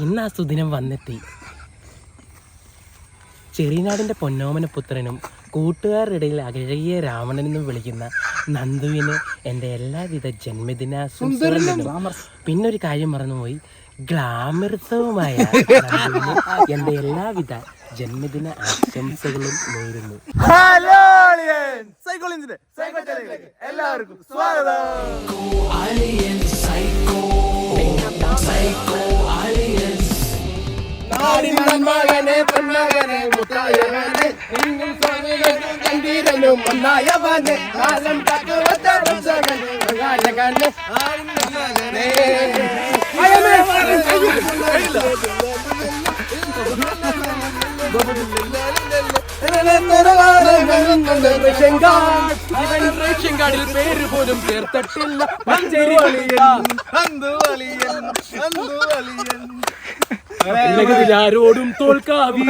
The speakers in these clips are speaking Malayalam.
ഇന്ന് ആ സുദിനം വന്നെത്തി. ചെറിനാടിന്റെ പൊന്നോമന പുത്രനും കൂട്ടുകാരുടെ ഇടയിൽ അകഴകിയ രാവണനെന്നും വിളിക്കുന്ന നന്ദുവിന് എന്റെ എല്ലാവിധ ജന്മദിന പിന്നെ ഒരു കാര്യം മറന്നുപോയി. ഗ്ലാമർസവുമായ എന്റെ എല്ലാവിധ ജന്മദിന ആശംസകളും നേരുന്നു. എല്ലാവർക്കും സ്വാഗതം. കണ്ടീരനും ഒന്നായവനെ കാലം തക്കവത്തരം സകൻ മകനെ മകനെ അയമേ റേഷൻ കാർഡിൽ പേര് പോലും ചേർത്തിട്ടില്ല ആരോടും തോൽക്കാവീ?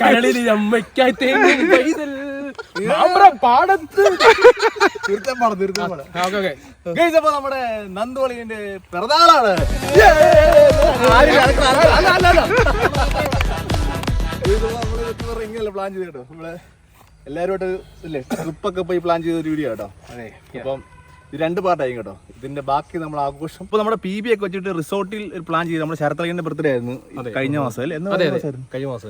കരളിൽ അമ്മയ്ക്കായി തേങ്ങ പൈതൽ മാമ്പ്രം പാടത്ത്. Guys, അപ്പൊ നമ്മുടെ നന്ദോളിന്റെ പിറന്നാളാണ്. ഇങ്ങനെ പ്ലാൻ ചെയ്തോ നമ്മളെ നമ്മൾ എല്ലാവരുമായിട്ട് ഇല്ലേ? ട്രിപ്പൊക്കെ പോയി പ്ലാൻ ചെയ്ത ഒരു വീഡിയോ കേട്ടോ? അതെ അപ്പം ഇത് രണ്ട് പാർട്ടായി കേട്ടോ. ഇതിന്റെ ബാക്കി നമ്മൾ ആഘോഷം. ഇപ്പൊ നമ്മുടെ പി ബി ഒക്കെ വെച്ചിട്ട് റിസോർട്ടിൽ ഒരു പ്ലാൻ ചെയ്ത് നമ്മുടെ ശരത്തളകിന്റെ ബർത്ത്ഡേ ആയിരുന്നു. കഴിഞ്ഞ മാസം? കഴിഞ്ഞ മാസം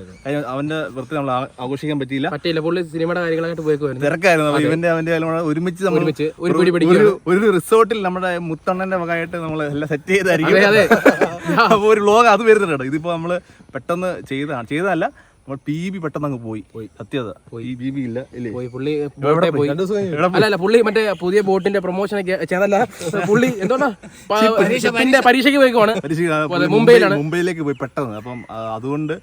അവന്റെ ബർത്ത്ഡേ നമ്മൾ ആഘോഷിക്കാൻ പറ്റിയില്ല. പറ്റിയില്ല. പുള്ളി സിനിമയുടെ കാര്യങ്ങളായിട്ട് പോയേക്കുമായിരുന്നു തിരക്കായിരുന്നു. ഇവന്റെ അവന്റെ ഒരുമിച്ച് നമ്മൾ ഒരു ഒരു- ഒരു റിസോർട്ടിൽ നമ്മുടെ മുത്തണ്ണന്റെ വകയായിട്ട് നമ്മൾ എല്ലാം സെറ്റ് ചെയ്തായിരിക്കും. ഒരു ലോകം അത് വരുന്നുണ്ട് ഇതിപ്പോ നമ്മൾ പെട്ടെന്ന് ചെയ്തതാണ്. ചെയ്തതല്ല നമ്മൾ പി ബി പെട്ടെന്ന് അങ്ങ് പോയി. പോയി. സത്യത. ഈ ബി ഇല്ല. ഇല്ലേ? പോയി. പുള്ളി പോയി? അല്ല അല്ല പുള്ളി മറ്റേ പുതിയ ബോട്ടിന്റെ പ്രൊമോഷൻ ഒക്കെ ചെയ്തല്ല പുള്ളി എന്തോന്നാ? പരീക്ഷയ്ക്ക് പോയിക്കോണ് മുംബൈയിലാണ്. മുംബൈയിലേക്ക് പോയി പെട്ടെന്ന്. അപ്പം അതുകൊണ്ട്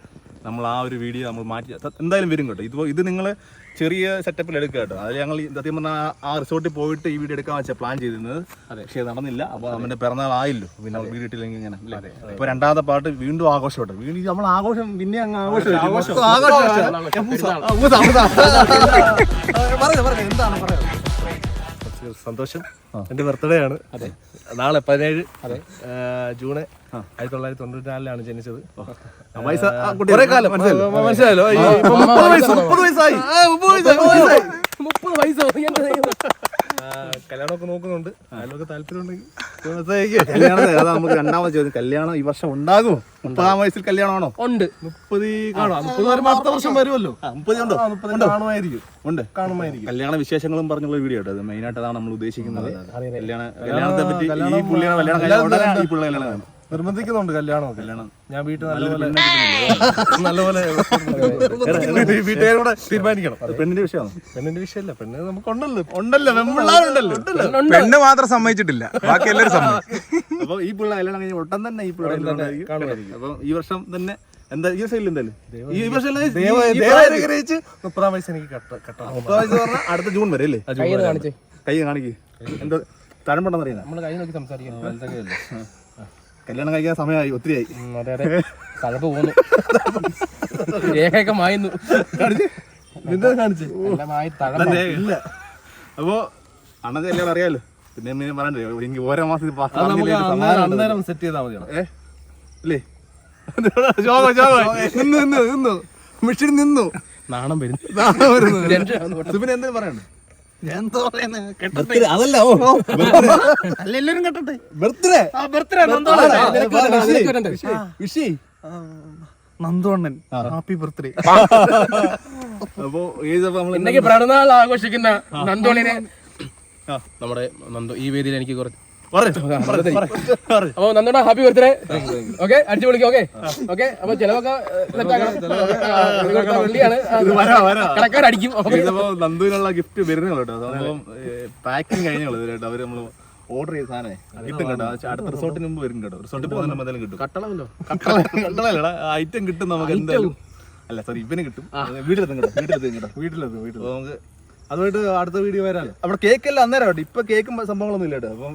നമ്മൾ ആ ഒരു വീഡിയോ നമ്മൾ മാറ്റി എന്തായാലും വരും കേട്ടോ ഇത് ഇത് നിങ്ങൾ ചെറിയ സെറ്റപ്പിൽ എടുക്കുക കേട്ടോ അതിൽ ഞങ്ങൾ സത്യം പറഞ്ഞാൽ ആ- റിസോർട്ടിൽ പോയിട്ട് ഈ വീഡിയോ എടുക്കാൻ വെച്ചാൽ പ്ലാൻ ചെയ്തിരുന്നത് പക്ഷേ അത് നടന്നില്ല അപ്പോൾ അവന്റെ പിറന്നാൾ ആയില്ലോ പിന്നെ വീഡിയോ ഇട്ടില്ലെങ്കിൽ ഇങ്ങനെ ഇപ്പോൾ രണ്ടാമത്തെ പാട്ട് വീണ്ടും ആഘോഷം കേട്ടോ വീണ്ടും നമ്മൾ ആഘോഷം പിന്നെ അങ്ങ് ആഘോഷം ആഘോഷം പറഞ്ഞു എന്താണ് പറയുന്നത് സന്തോഷം. എന്റെ ബർത്ത്ഡേ ആണ് നാളെ പതിനേഴ് ജൂണ് ആയിരത്തി തൊള്ളായിരത്തി തൊണ്ണൂറ്റി നാലിലാണ് ജനിച്ചത് മനസ്സിലായല്ലോ? മുപ്പത് വയസ്സായി. മുപ്പത് വയസ്സായി. കല്യാണമൊക്കെ നോക്കുന്നുണ്ട്. അതിലൊക്കെ താല്പര്യമുണ്ടെങ്കിൽ കല്യാണം അതാ നമുക്ക് രണ്ടാമത് ചോദ്യം. കല്യാണം ഈ വർഷം ഉണ്ടാകുമോ? മുപ്പതാം വയസ്സിൽ കല്യാണമാണോ? ഉണ്ട്. മുപ്പത് കാണാം മുപ്പത് വരുമ്പോ അടുത്ത വർഷം വരുമല്ലോ? മുപ്പത് ഉണ്ടോ? കാണുമായിരിക്കും. ഉണ്ട്. കാണുമായിരിക്കും. കല്യാണ വിശേഷങ്ങളും പറഞ്ഞുള്ള വീഡിയോ കേട്ടോ. മെയിൻ ആയിട്ട് അതാണ് നമ്മൾ ഉദ്ദേശിക്കുന്നത്. കല്യാണ കല്യാണത്തെ പറ്റി ഈ പുള്ളിയുടെ കല്യാണം ഈ പുള്ളി കല്യാണം. നിർബന്ധിക്കുന്നുണ്ട് കല്യാണോ കല്യാണം. ഞാൻ വീട്ടിൽ നല്ലപോലെ നല്ലപോലെ വീട്ടുകാരും കൂടെ വീട്ടുകാരോടെ തീരുമാനിക്കണം. അത് പെണ്ണിന്റെ വിഷയമാണ്? പെണ്ണിന്റെ വിഷയമല്ല. പെണ്ണ് നമുക്ക് ഉണ്ടല്ലോ. ഉണ്ടല്ലോ. പെൺപിള്ളാരുണ്ടല്ലോ പെണ്ണ് മാത്രം സമ്മതിച്ചിട്ടില്ല. ബാക്കി എല്ലാവരും സമ്മതിച്ചു അപ്പൊ ഈ പിള്ള കല്യാണം കഴിഞ്ഞ ഒട്ടം തന്നെ ഈ പിള്ളേ കാണുമായിരിക്കും. അപ്പൊ ഈ വർഷം തന്നെ എന്താ ഈ വർഷം ഇല്ല എന്തായാലും ഈ വർഷം. അനുഗ്രഹിച്ച് മുപ്പതാം വയസ്സ് എനിക്ക് കെട്ടണം മുപ്പത് വയസ്സ് പറഞ്ഞാൽ അടുത്ത ജൂൺ വരെ അല്ലേ? കൈ കാണിക്കേ. എന്താ തഴമ്പണ്ടെന്ന് അറിയാം നമ്മൾ കൈ നോക്കി സംസാരിക്കുന്നു കല്യാണം കഴിക്കാൻ സമയമായി ഒത്തിരി ആയി അതെ അതെ. തഴപ്പ് പോന്നു. രേഖയൊക്കെ മായുന്നു. കാണിച്ച്. ഇല്ല. അപ്പോ അണ്ണന്റെ കല്യാണം അറിയാലോ. പിന്നെ എന്നെ പറയണ്ടേ? എനിക്ക് ഓരോ മാസം അന്നേരം സെറ്റ് ചെയ്താൽ മതിയോ? ഏ? ഇല്ലേ? ശോകം ശോകം നിന്നു നിന്നു നിന്നു. മിഷിൻ നിന്നു. നാണം വരുന്നു. പിന്നെ. ടെൻഷൻ ആവുന്നു കേട്ടോ. എന്തെങ്കിലും പറയണ്ടോ? കെട്ടട്ടെ. അതല്ല ഓ അല്ല എല്ലാരും കെട്ടട്ടെ. ബർത്ത്ഡേ? വിഷി നന്ദോണ്ണൻ ഹാപ്പി ബർത്ത്ഡേ. അപ്പോ ഇന്നേക്ക് പിറന്നാൾ ആഘോഷിക്കുന്ന നന്ദോണിനെ നമ്മുടെ നന്ദോ ഈ വേദിയിൽ എനിക്ക് കുറച്ച് അപ്പൊ നന്ദോണ ഹാപ്പി ബർത്ത്ഡേ. ഓക്കെ അടിച്ചു വിളിക്കും ഓക്കെ. ഓക്കെ അപ്പൊ ചിലവൊക്കെ കടക്കാരടിക്കും. നന്ദുവിനുള്ള ഗിഫ്റ്റ് വരുന്നേ കേട്ടോ. പാക്കിംഗ് കഴിഞ്ഞുള്ളൂ കേട്ടോ. അവർ നമ്മൾ ഓർഡർ ചെയ്ത സാധനമേ. കിട്ടും കേട്ടോ. അടുത്ത റിസോർട്ടിന് മുമ്പ് വരും കേട്ടോ. റിസോർട്ടിൽ പോകുന്ന എന്തായാലും കിട്ടും. കട്ടണമല്ലോ കട്ടളല്ലടാ ഐറ്റം കിട്ടും നമുക്ക് എന്തായാലും. അല്ല സോറി ഇവന് കിട്ടും. വീട്ടിലെത്തും കേട്ടോ. വീട്ടിലെത്തും കേട്ടോ. വീട്ടിലെത്തും വീട്ടിൽ നമുക്ക് അതുമായിട്ട് അടുത്ത വീഡിയോ വരാം അവിടെ കേക്ക് എല്ലാം അന്നേരം കേട്ടോ ഇപ്പൊ കേക്കും സംഭവങ്ങളൊന്നും ഇല്ല കേട്ടോ. അപ്പം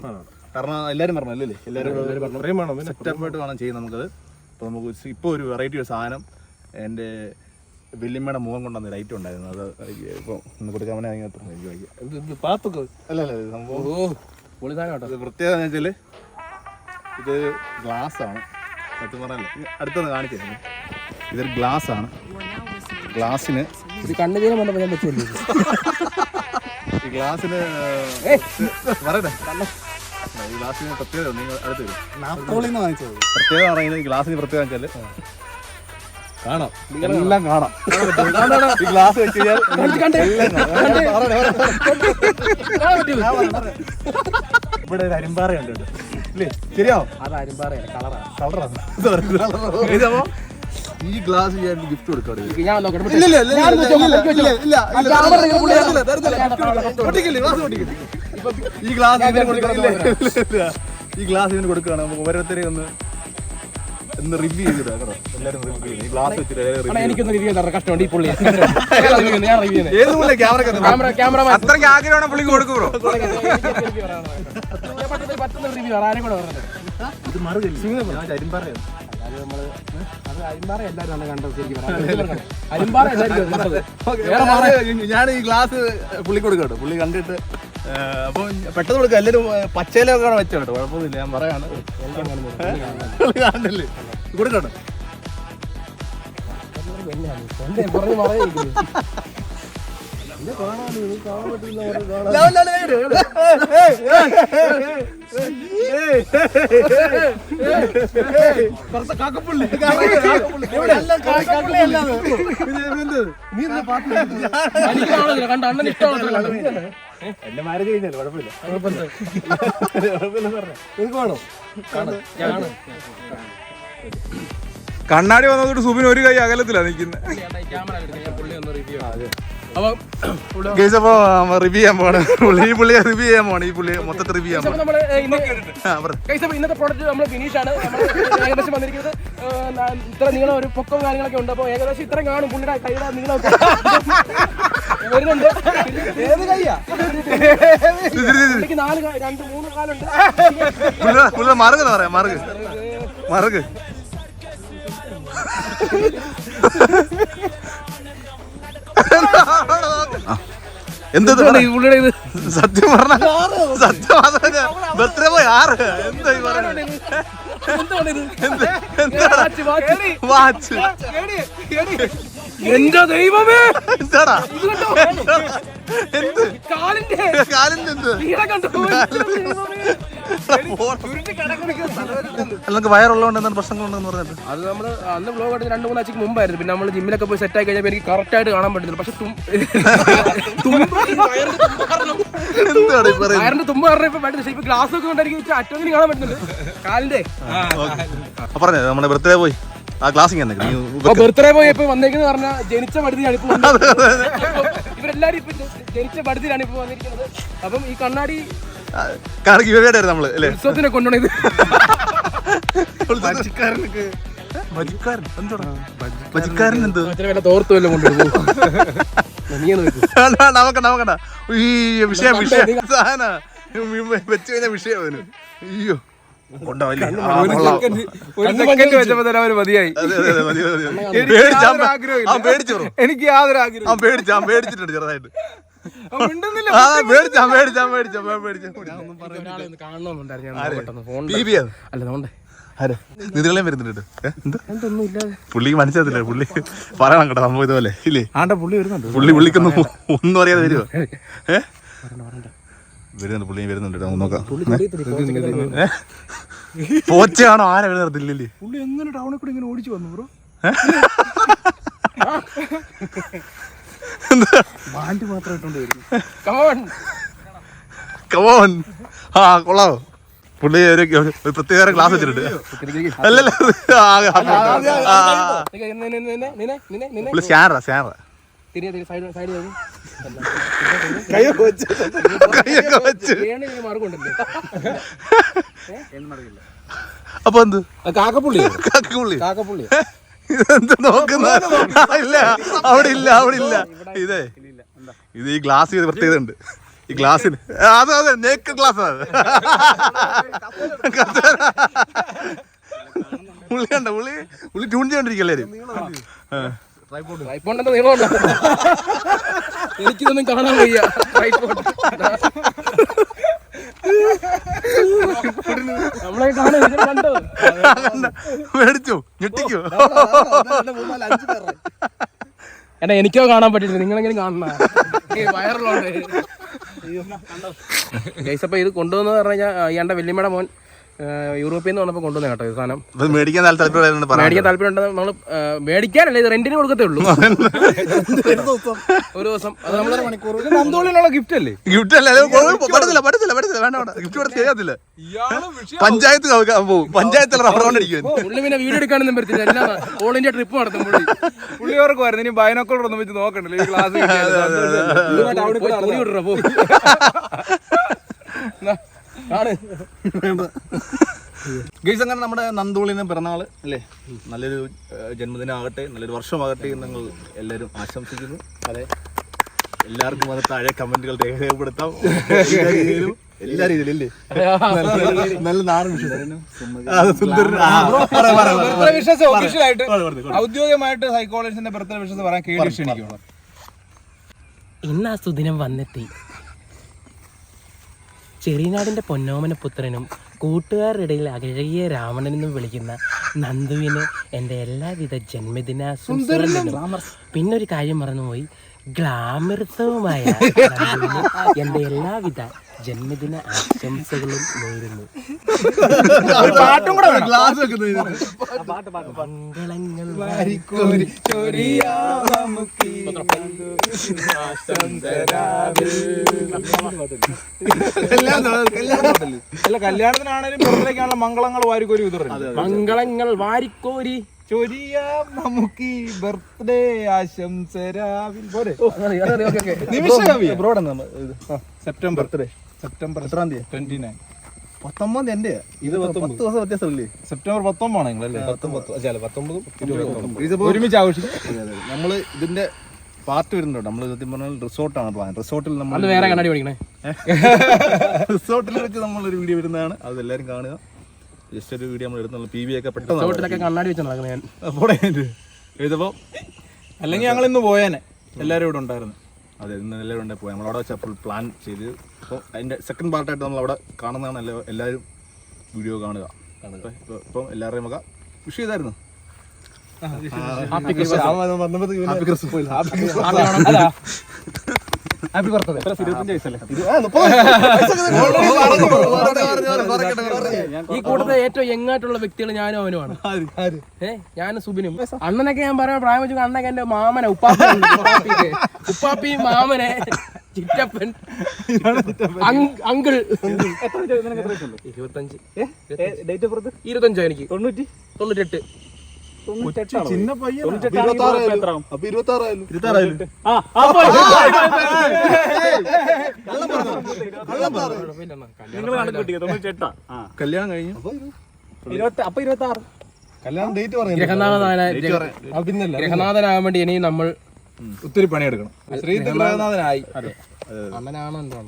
കാരണം എല്ലാവരും പറഞ്ഞു അല്ലേ എല്ലാവരും പറഞ്ഞു സെറ്റപ്പായിട്ട് വേണം ചെയ്യാൻ നമുക്കത്. അപ്പോൾ നമുക്ക് ഇപ്പോൾ ഒരു വെറൈറ്റി ഒരു സാധനം എന്റെ വെല്ലിമ്മയുടെ മുഖം കൊണ്ടുവന്ന ലൈറ്റ് ഉണ്ടായിരുന്നു. അത് ഇപ്പോൾ ഒന്ന് കൊടുക്കാൻ അതിനകത്ത് അത്ര പാത്തൊക്കെ അല്ല അല്ല സംഭവം പ്രത്യേകത എന്ന് വെച്ചാൽ ഇത് ഗ്ലാസ്സാണ് ആണ്. സത്യം പറഞ്ഞല്ലേ അടുത്തൊന്ന് കാണിച്ചിരുന്നു ഇതൊരു ഗ്ലാസ്സാണ് ആണ്. ഗ്ലാസ്സിന് കണ്ണുതീരം കണ്ണു തീരെ വന്നപ്പോ ഞാൻ വെച്ചല്ലേ ഈ ഗ്ലാസ്സിന് പറയട്ടെ? ഈ ഗ്ലാസ്സിന് പ്രത്യേകത ഉണ്ട്. നിങ്ങൾ അടുത്ത് വരും. പ്രത്യേകത പറയുന്നത് ഈ ഗ്ലാസ്സിന് പ്രത്യേകത വെച്ചാൽ കാണാം. എല്ലാം കാണാം. ഈ ഗ്ലാസ് വെച്ച് കഴിഞ്ഞാൽ എല്ലാം കാണാം. ഇവിടെ ഒരു അരിമ്പാറയുണ്ട് കേട്ടോ. ഇല്ലേ? ശരിയാവോ അതാരും കളറാണ്. കളറാ ഇതപ്പോ ഈ ഗ്ലാസ് ഞാൻ ഗിഫ്റ്റ് കൊടുക്കാം ഞാൻ നോക്കട്ടെ ഞാൻ വെച്ചോ, വെച്ചോ. ആ ക്യാമറ നിങ്ങൾ പുള്ളിയെ- ഈ ഗ്ലാസ് ഇവന് കൊടുക്കണം ഈ ഗ്ലാസ് ഇവന് കൊടുക്കുകയാണ്. നമുക്ക് ഓരോരുത്തരെ ഒന്ന് ഒന്ന് റിവ്യൂ ചെയ്തിട്ട് എല്ലാവരും റിവ്യൂ ഈ ഗ്ലാസ് വെച്ചിട്ട് എനിക്കൊന്ന് റിവ്യൂ കഷ്ടമുണ്ട് ഈ പുള്ളി. ഞാൻ റിവ്യൂ. ഏത് ക്യാമറ ക്യാമറ ക്യാമറ അത്രയ്ക്ക് ആഗ്രഹമാണ് പുള്ളിക്ക് കൊടുക്കും ബ്രോ പറ്റുന്ന റിവ്യൂ ആരും കൂടെ പറഞ്ഞത് ഇത് അരിമ്പാറയാണ് ഞാൻ ഈ ഗ്ലാസ് പുള്ളി കൊടുക്കട്ടെ പുള്ളി കണ്ടിട്ട് അപ്പൊ പെട്ടെന്ന് കൊടുക്കുക എല്ലാവരും പച്ചയിലൊക്കെ വെച്ചോ കേട്ടോ കുഴപ്പമൊന്നുമില്ല ഞാൻ പറയാണ് കാണണ്ടല്ലേ കൊടുക്കട്ടോ കാണുന്നില്ല കണ്ട അണ്ണൻ ഇഷ്ടമാണ് എന്റെ മാരേജ് കഴിഞ്ഞല്ലോ കുഴപ്പമില്ല. കണ്ണാടി വന്നതോട് സുബിൻ ഒരു കൈ അകലത്തിലാ നിൽക്കുന്നത് ക്യാമറ ഞാൻ പുള്ളി ഒന്ന് റിവ്യൂ അപ്പൊ ചെയ്യാൻ പുള്ളി പുള്ളിയെ റിവ്യൂ ചെയ്യാൻ ഈ മൊത്തത്തിൽ റിവ്യൂ ചെയ്യാൻ ഇന്നത്തെ പ്രോഡക്റ്റ് നമ്മൾ ഫിനിഷ് ആണ്. നമ്മൾ ഏകദേശം വന്നിരിക്കുന്നത് ഇത്ര നീളം ഒരു പൊക്കവും കാര്യങ്ങളൊക്കെ ഉണ്ട്. അപ്പോൾ ഏകദേശം ഇത്രയും കാണും പുള്ളിയുടെ കൈയുടെ നീളം വരുന്നുണ്ട് ഏത് കൈയാ? നാല് കാ- രണ്ട് മൂന്ന് കാലുണ്ട്. പുള്ളി പുള്ളി മറുകെന്ന് പറയാം മറുക്. മറുക്. എന്തത് പുള്ളിയുടെ ഇത്? സത്യം പറഞ്ഞ സത്യം പറഞ്ഞ ബർത്ത്ഡേ പോയി ആറ്. എന്താ ഈ പറയുന്നത്? എന്താണ് ഇത്? എന്ത്. വാച്ച് എന്റെ ദൈവമേ! എന്താടാ? എന്ത്? കാലിന്റെ കാലിന്റെ എന്ത്? നമുക്ക് വയറുള്ളതുകൊണ്ട് എന്താണ് പ്രശ്നങ്ങളുണ്ടെന്ന് പറഞ്ഞത്? അത് നമ്മൾ അന്ന് ബ്ലോഗ് എടുത്ത് രണ്ട് മൂന്ന് ആഴ്ചക്ക് മുമ്പായിരുന്നു. പിന്നെ നമ്മൾ ജിമ്മിലൊക്കെ പോയി സെറ്റ് ആയി കഴിഞ്ഞപ്പോൾ എനിക്ക് കറക്റ്റ് ആയിട്ട് കാണാൻ പറ്റുന്നില്ല. പക്ഷെ വയറിന്റെ തുമ്പ് കാരണം എന്താണ് ഈ വയറിന്റെ തുമ്പ് കാരണം ഇപ്പൊ പറ്റുന്നില്ല. ഇപ്പൊ ഗ്ലാസ് ഒക്കെ കൊണ്ടായിരിക്കും എനിക്ക് കാണാൻ പറ്റുന്നുണ്ട്. കാലിന്റെ പറഞ്ഞത് പറഞ്ഞേ നമ്മുടെ ബർത്ത്ഡേ പോയി. ആ ക്ലാസ്സിങ് തന്നെ ബർത്ത്ഡേ പോയി ഇപ്പൊ വന്നേക്കുന്ന പറഞ്ഞാൽ ജനിച്ച പടുതിയാണ് ഇപ്പൊ. ഇവരെല്ലാരും ഇപ്പൊ ജനിച്ച പടുതിയിലാണ് ഇപ്പൊ വന്നിരിക്കുന്നത്. അപ്പം ഈ കണ്ണാടി കാണിക്ക് ഇവയായിട്ടായിരുന്നു നമ്മൾ അല്ലേ? ഉത്സവത്തിനെ നമുക്കണ്ട. ഈ വിഷയം വിഷയം. സാധന. വെച്ച് കഴിഞ്ഞ വിഷയം അവന് അയ്യോ. എനിക്ക് യാതൊരു ആഗ്രഹം അവൻ പേടിച്ചു അവൻ പേടിച്ചിട്ടുണ്ട് ചെറുതായിട്ട്. വരുന്നുണ്ട് പുള്ളിക്ക് മനസ്സിലാത്തില്ല പുള്ളി പറയണം കേട്ടോ സംഭവം ഇതുപോലെ. ഇല്ലേ? ആണ്ട പുള്ളി വരുന്നുണ്ട്. പുള്ളി പുള്ളിക്കൊന്നും ഒന്നും അറിയാതെ വരുമോ ഏ? വരുന്നുണ്ട് പുള്ളി വരുന്നുണ്ട് കേട്ടോ, നോക്കാം? പോച്ചയാണോ? ആരാ വരുന്നില്ലേ പുള്ളി എങ്ങനെ ടൗണിൽ കൂടെ ഇങ്ങനെ ഓടിച്ചു വന്നു ബ്രോ? ബാൻഡ് മാത്രം കമോൺ ആ കൊള്ളാവോ പുള്ളി ഒരു പ്രത്യേക ക്ലാസ് വെച്ചിട്ടുണ്ട്. അല്ലല്ല സ്കാനറാ ആ, കൈയൊക്കെ വെച്ച്. അപ്പൊ എന്ത്? കാക്കപ്പുള്ളി. കാക്കപ്പുള്ളി. കാക്കപ്പുള്ളി. ഇതെന്ത് നോക്കുന്ന? ഇല്ല അവിടെ ഇല്ല അവിടെ ഇല്ല. ഇതേ. ഇത് ഈ ഗ്ലാസ് ചെയ്ത് പ്രത്യേകത ഉണ്ട് ഈ ഗ്ലാസ്സിന് അത് അതെ നേക്ക് ഗ്ലാസ് ഉള്ളി കണ്ട ഉള്ളി ഉള്ളി ട്യൂൺ ചെയ്തോണ്ടിരിക്കല്ലേ നീളമുണ്ടോ എനിക്കിതൊന്നും കാണാൻ വയ്യ. ട്രൈപ്പോണ്ട് നമ്മളെ കാണാൻ മേടിച്ചോ? ഞെട്ടിക്കോ? എടാ എനിക്കോ കാണാൻ പറ്റില്ല നിങ്ങളെങ്കിലും കാണണ? വയറിലുണ്ട് ഗൈസ് അപ്പൊ ഇത് കൊണ്ടുവന്നു പറഞ്ഞു കഴിഞ്ഞാൽ എന്റെ വല്യമ്മയുടെ മോൻ യൂറോപ്പിൽ നിന്ന് വന്നപ്പോൾ കൊണ്ടുവന്ന കേട്ടോ ഈ സാധനം. ഇത് മേടിക്കാൻ നല്ല താല്പര്യം മേടിക്കാൻ താല്പര്യം ഉണ്ടെന്ന് നമ്മൾ മേടിക്കാനല്ല ഇത് റെന്റിന് കൊടുക്കത്തേ ഉള്ളൂ. ഒരു ദിവസം അത് നമ്മൾ മണിക്കൂർ നന്ദോളിലുള്ള ഗിഫ്റ്റ് അല്ലേ? ഗിഫ്റ്റ് അല്ലേ പഠിച്ചില്ല പഠിച്ചില്ല പഠിച്ചില്ല വേണ്ട വേണ്ട. ഗിഫ്റ്റ് കൊടുത്ത് ശരിയാത്തില്ല പഞ്ചായത്ത് പോകും പഞ്ചായത്തിൽ റബ്ബർ പുള്ളി പിന്നെ വീഡിയോ എടുക്കാനൊന്നും പറ്റില്ല എല്ലാം ഓൾ ഇന്ത്യ ട്രിപ്പ് നടത്തും പുള്ളി. വരുന്നത് ഇനി ബൈനോക്കോളർ ഒന്നും വെച്ച് നോക്കണ്ടല്ലോ ഈ ക്ലാസ് പോയി ഗൈസ് അങ്ങനെ നമ്മുടെ നന്ദുളിന് പിറന്നാൾ അല്ലേ? നല്ലൊരു ജന്മദിനം ജന്മദിനമാകട്ടെ നല്ലൊരു വർഷമാകട്ടെ എന്ന് ഞങ്ങൾ എല്ലാവരും ആശംസിക്കുന്നു. അതെ. എല്ലാവർക്കും അത് താഴെ കമന്റുകൾ രേഖപ്പെടുത്താം. എല്ലാ രീതിയിലും. ഇല്ലേ നല്ല നാടൻ ഔദ്യോഗികമായിട്ട് സൈക്കോളജിന്റെ ബർത്ത്ഡേ വിഷസ് പറയാൻ കേട്ടിട്ടുണ്ട് ക്ഷണിക്കണം ഇന്ന് ആ സുദിനം വന്നെത്തി. ചെറിനാടിന്റെ പൊന്നോമന പുത്രനും കൂട്ടുകാരുടെ ഇടയിൽ അകഴകിയ രാവണനെന്നും വിളിക്കുന്ന നന്ദുവിന് എന്റെ എല്ലാവിധ ജന്മദിനാശംസകളും പിന്നൊരു കാര്യം മറന്നുപോയി. ഗ്ലാമരസവുമായ നന്ദുവിന് എന്റെ എല്ലാവിധ ജന്മദിന ആശംസകളും നേരുന്നു. പാട്ടും കൂടെ വേണം. മംഗളങ്ങൾ അല്ല കല്യാണത്തിനാണേലും മംഗളങ്ങൾ വാരിക്കോരി മംഗളങ്ങൾ വാരിക്കോരി. ചൊരിയാം നമുക്ക് ബർത്ത്ഡേ ആശംസരാവിൽ പോരെ. നിമിഷം സെപ്റ്റംബർ. ബർത്ത്ഡേ. സെപ്റ്റംബർ എത്രാം തീയതി ട്വന്റി നയൻ പത്തൊമ്പതാം എന്റെ ഇത് പത്ത് ദിവസം വ്യത്യാസമില്ലേ? സെപ്റ്റംബർ പത്തൊമ്പതാണ് നിങ്ങളല്ലേ? പത്തൊമ്പതും. ഒരുമിച്ച് ആഘോഷിക്കും. നമ്മൾ ഇതിന്റെ പാർട്ട് വരുന്നുണ്ട്. നമ്മൾ സത്യം പറഞ്ഞാൽ റിസോർട്ടാണ് പ്ലാൻ റിസോർട്ടിൽ നമ്മൾ വേറെ കണ്ണാടി പഠിക്കണേ. റിസോർട്ടിൽ വെച്ച് നമ്മൾ ഒരു വീഡിയോ വരുന്നതാണ്. അത് എല്ലാവരും കാണുക. ജസ്റ്റ് ഒരു വീഡിയോ നമ്മൾ എടുത്തുള്ള പി വി ഒക്കെ പെട്ടെന്ന് കണ്ണാടി വെച്ച് നടക്കുന്നത് ഞാൻ എഴുതപ്പോ? അല്ലെങ്കിൽ ഞങ്ങൾ ഇന്ന് പോയേനെ. എല്ലാരും ഇവിടെ ഉണ്ടായിരുന്നു. അതെ നല്ല ഉണ്ടെ പോയി നമ്മളവിടെ വെച്ചാൽ ഫുൾ പ്ലാൻ ചെയ്ത് അപ്പോൾ അതിന്റെ സെക്കൻഡ് പാർട്ടായിട്ട് നമ്മൾ അവിടെ കാണുന്നതാണ് എല്ലാ എല്ലാവരും വീഡിയോ കാണുക ഇപ്പോൾ ഇപ്പൊ- എല്ലാവരുടെയും വക വിഷ് ചെയ്തായിരുന്നു ഹാപ്പി ക്രിസ്മസ് ഹാപ്പി ബർത്ത്ഡേ ഈ കൂട്ടത്തെ ഏറ്റവും യങ്ങായിട്ടുള്ള വ്യക്തികൾ ഞാനും അവനുമാണ്. ഞാനും സുബിനും. അണ്ണനൊക്കെ ഞാൻ പറയാൻ പ്രായം വെച്ചു അണ്ണൊക്കെ എന്റെ മാമനെ ഉപ്പാപ്പി ഉപ്പാപ്പി ഉപ്പാപ്പിയും മാമനെ. ചിറ്റപ്പൻ. അങ്- അങ്കിൾ. ഇരുപത്തഞ്ച്. ഇരുപത്തഞ്ചോ എനിക്ക്. തൊണ്ണൂറ്റി? തൊണ്ണൂറ്റെട്ട് ചിന്ന പയ്യൻ അപ്പൊ ഇരുപത്തി ആറായാലും കല്യാണം കഴിഞ്ഞു കല്യാണം ഡേറ്റ് ഗ്രഹനാഥനായ ഗ്രഹനാഥനാകാൻ വേണ്ടി ഇനി നമ്മൾ ഒത്തിരി പണിയെടുക്കണം ശ്രീധരനാഥനായി അമ്മനാണോ എന്തോ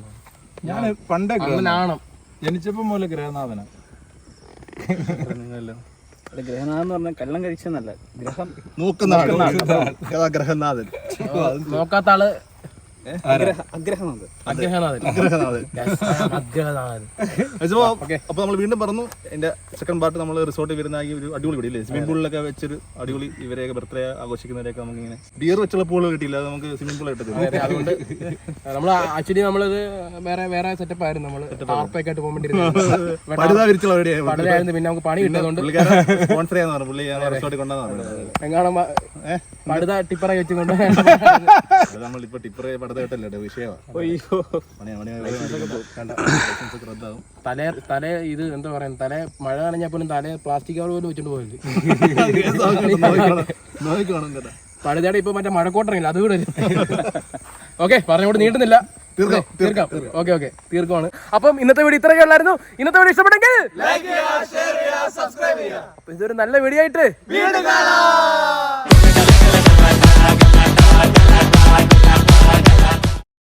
ഞാൻ പണ്ടേ അണ്ണനാണം ജനിച്ചപ്പോ മുതൽ ഗ്രഹനാഥന ഗ്രഹനാഥൻ എന്ന് പറഞ്ഞാൽ കള്ളം കഴിച്ചെന്നല്ല. ഗ്രഹം നോക്കുന്ന ആൾ. ഗ്രഹനാഥൻ നോക്കാത്ത ആൾ അപ്പൊ നമ്മൾ വീണ്ടും പറഞ്ഞു എന്റെ സെക്കൻഡ് പാർട്ട് നമ്മൾ റിസോർട്ടിൽ വരുന്ന ഈ ഒരു അടിപൊളി വീടില്ലേ ഇല്ലേ? സ്വിമ്മിംഗ് പൂളിലൊക്കെ വെച്ചൊരു അടിപൊളി ഇവരെയൊക്കെ ബർത്ത്ഡേ ആഘോഷിക്കുന്നവരെയൊക്കെ നമുക്ക് ഇങ്ങനെ ബിയർ വെച്ചുള്ള പൂൾ കിട്ടിയില്ല അത് നമുക്ക് സ്വിമ്മിംഗ് പൂൾ കിട്ടത്തില്ല അതുകൊണ്ട് നമ്മൾ ആക്ച്വലി നമ്മളത് വേറെ വേറെ സെറ്റപ്പ് ആയിരുന്നു. നമ്മൾ ടാർപ്പൊക്കെ ആയിട്ട് പോകേണ്ടിയിരുന്നു പിന്നെ നമുക്ക് പണി കിട്ടുന്നതുകൊണ്ട് സ്പോൺസർ ചെയ്യാന്ന് പറഞ്ഞു. പുള്ളി റിസോർട്ടിൽ കൊണ്ടുവന്നു എങ്ങാണം പടുത ടിപ്പറ വെച്ചുകൊണ്ട് നമ്മളിപ്പോ ടിപ്പർ പടുത തല തല ഇത് എന്താ പറയാ? തല മഴ നനഞ്ഞാൽ പോലും തല പ്ലാസ്റ്റിക് കവർ പോലും വെച്ചിട്ട് കേട്ടോ പടുതയുടെ ഇപ്പൊ മറ്റേ മഴക്കോട്ടിറങ്ങില്ല അത് കൂടെ ഓക്കെ പറഞ്ഞോട്ട് നീട്ടുന്നില്ല. തീർക്കാം തീർക്കാം. ഓക്കെ ഓക്കെ തീർക്കുവാണ്. അപ്പം ഇന്നത്തെ വീഡിയോ ഇത്രയൊക്കെ ഉള്ളായിരുന്നു. ഇന്നത്തെ വീഡിയോ ഇഷ്ടപ്പെട്ടെങ്കിൽ അപ്പൊ ഇതൊരു നല്ല വീഡിയോ ആയിട്ട്